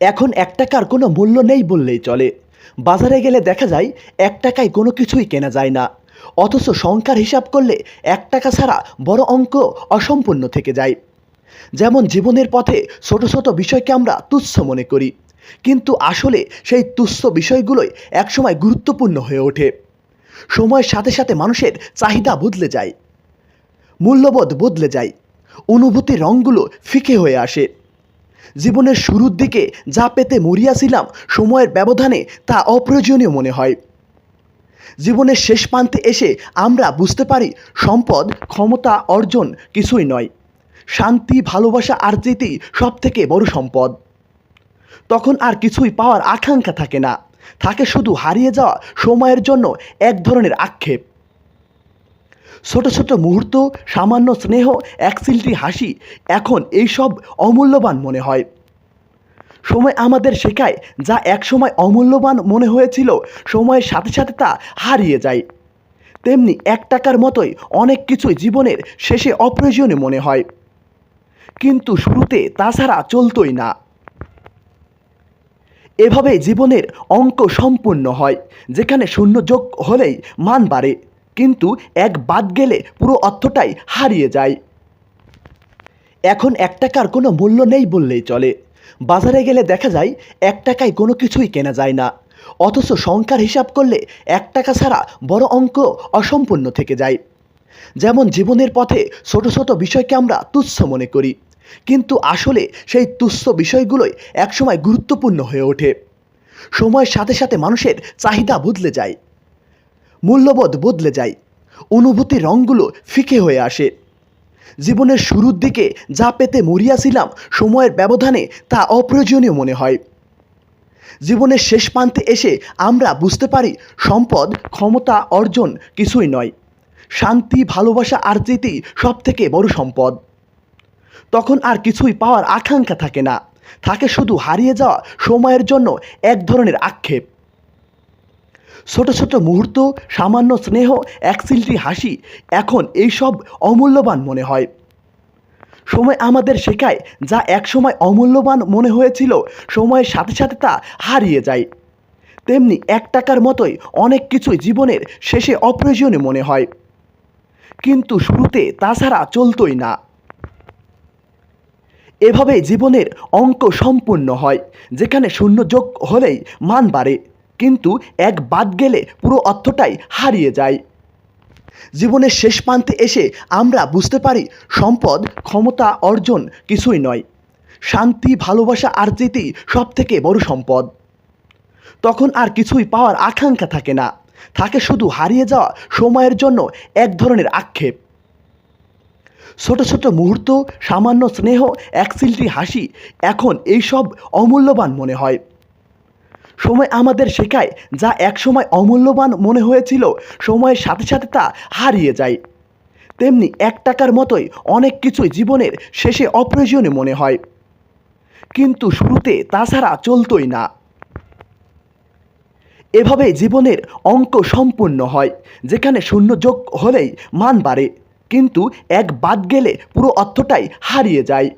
এখন এক টাকার কোনো মূল্য নেই বললেই চলে। বাজারে গেলে দেখা যায়, এক টাকায় কোনো কিছুই কেনা যায় না। অথচ সংখ্যার হিসাব করলে এক টাকা ছাড়া বড় অঙ্ক অসম্পূর্ণ থেকে যায়। যেমন জীবনের পথে ছোট ছোট বিষয়কে আমরা তুচ্ছ মনে করি, কিন্তু আসলে সেই তুচ্ছ বিষয়গুলোই একসময় গুরুত্বপূর্ণ হয়ে ওঠে। সময়ের সাথে সাথে মানুষের চাহিদা বদলে যায়, মূল্যবোধ বদলে যায়, অনুভূতির রঙগুলো ফিকে হয়ে আসে। জীবনের শুরুর দিকে যা পেতে মরিয়াছিলাম সময়ের ব্যবধানে তা অপ্রয়োজনীয় মনে হয়। জীবনের শেষ প্রান্তে এসে আমরা বুঝতে পারি সম্পদ, ক্ষমতা, অর্জন কিছুই নয়। শান্তি, ভালোবাসা আর যেতেই সব থেকে বড় সম্পদ। তখন আর কিছুই পাওয়ার আকাঙ্ক্ষা থাকে না। থাকে শুধু হারিয়ে যাওয়া সময়ের জন্য এক ধরনের আক্ষেপ। ছোট ছোট মুহূর্ত, সামান্য স্নেহ, এক সিলটি হাসি, এখন এইসব অমূল্যবান মনে হয়। সময় আমাদের শেখায় যা একসময় অমূল্যবান মনে হয়েছিল, সময়ের সাথে সাথে তা হারিয়ে যায়। তেমনি এক টাকার মতোই অনেক কিছুই জীবনের শেষে অপ্রয়োজনীয় মনে হয়। কিন্তু শুরুতে তাছাড়া চলতোই না। এভাবে জীবনের অঙ্ক সম্পূর্ণ হয়, যেখানে শূন্য যোগ হলেই মান বাড়ে। কিন্তু এক বাদ গেলে পুরো অর্থটাই হারিয়ে যায়। এখন এক টাকার কোনো মূল্য নেই বললেই চলে। বাজারে গেলে দেখা যায় এক টাকায় কোনো কিছুই কেনা যায় না। অথচ সংখ্যার হিসাব করলে এক টাকা ছাড়া বড় অঙ্ক অসম্পূর্ণ থেকে যায়। যেমন জীবনের পথে ছোট ছোট বিষয়কে আমরা তুচ্ছ মনে করি। কিন্তু আসলে সেই তুচ্ছ বিষয়গুলোই একসময় গুরুত্বপূর্ণ হয়ে ওঠে। সময়ের সাথে সাথে মানুষের চাহিদা বদলে যায়। মূল্যবোধ বদলে যায়। অনুভূতির রঙগুলো ফিকে হয়ে আসে। জীবনের শুরুর দিকে যা পেতে মরিয়াছিলাম সময়ের ব্যবধানে তা অপ্রয়োজনীয় মনে হয়। জীবনের শেষ প্রান্তে এসে আমরা বুঝতে পারি সম্পদ, ক্ষমতা, অর্জন কিছুই নয়। শান্তি, ভালোবাসা আর যেতেই সব থেকে বড় সম্পদ। তখন আর কিছুই পাওয়ার আকাঙ্ক্ষা থাকে না। থাকে শুধু হারিয়ে যাওয়া সময়ের জন্য এক ধরনের আক্ষেপ। ছোট ছোট মুহূর্ত, সামান্য স্নেহ, এক সিলটি হাসি, এখন এইসব অমূল্যবান মনে হয়। সময় আমাদের শেখায় যা একসময় অমূল্যবান মনে হয়েছিল, সময়ের সাথে সাথে তা হারিয়ে যায়। তেমনি এক টাকার মতোই অনেক কিছুই জীবনের শেষে অপ্রয়োজনীয় মনে হয়। কিন্তু শুরুতে তাছাড়া চলতোই না। এভাবে জীবনের অঙ্ক সম্পূর্ণ হয়, যেখানে শূন্য যোগ হলেই মান বাড়ে। কিন্তু এক বাদ গেলে পুরো অর্থটাই হারিয়ে যায়। জীবনের শেষ প্রান্তে এসে আমরা বুঝতে পারি সম্পদ, ক্ষমতা, অর্জন কিছুই নয়। শান্তি, ভালোবাসা আর যেতেই সব থেকে বড় সম্পদ। তখন আর কিছুই পাওয়ার আকাঙ্ক্ষা থাকে না। থাকে শুধু হারিয়ে যাওয়া সময়ের জন্য এক ধরনের আক্ষেপ। ছোট ছোট মুহূর্ত, সামান্য স্নেহ, এক সিলটি হাসি এখন এইসব অমূল্যবান মনে হয়। সময় আমাদের শেখায়, যা একসময় অমূল্যবান মনে হয়েছিল, সময়ের সাথে সাথে তা হারিয়ে যায়। তেমনি এক টাকার মতোই অনেক কিছুই জীবনের শেষে অপ্রয়োজনীয় মনে হয়। কিন্তু শুরুতে তাছাড়া চলতোই না। এভাবে জীবনের অঙ্ক সম্পূর্ণ হয়, যেখানে শূন্য যোগ হলেই মান বাড়ে, কিন্তু এক বাদ গেলে পুরো অর্থটাই হারিয়ে যায়।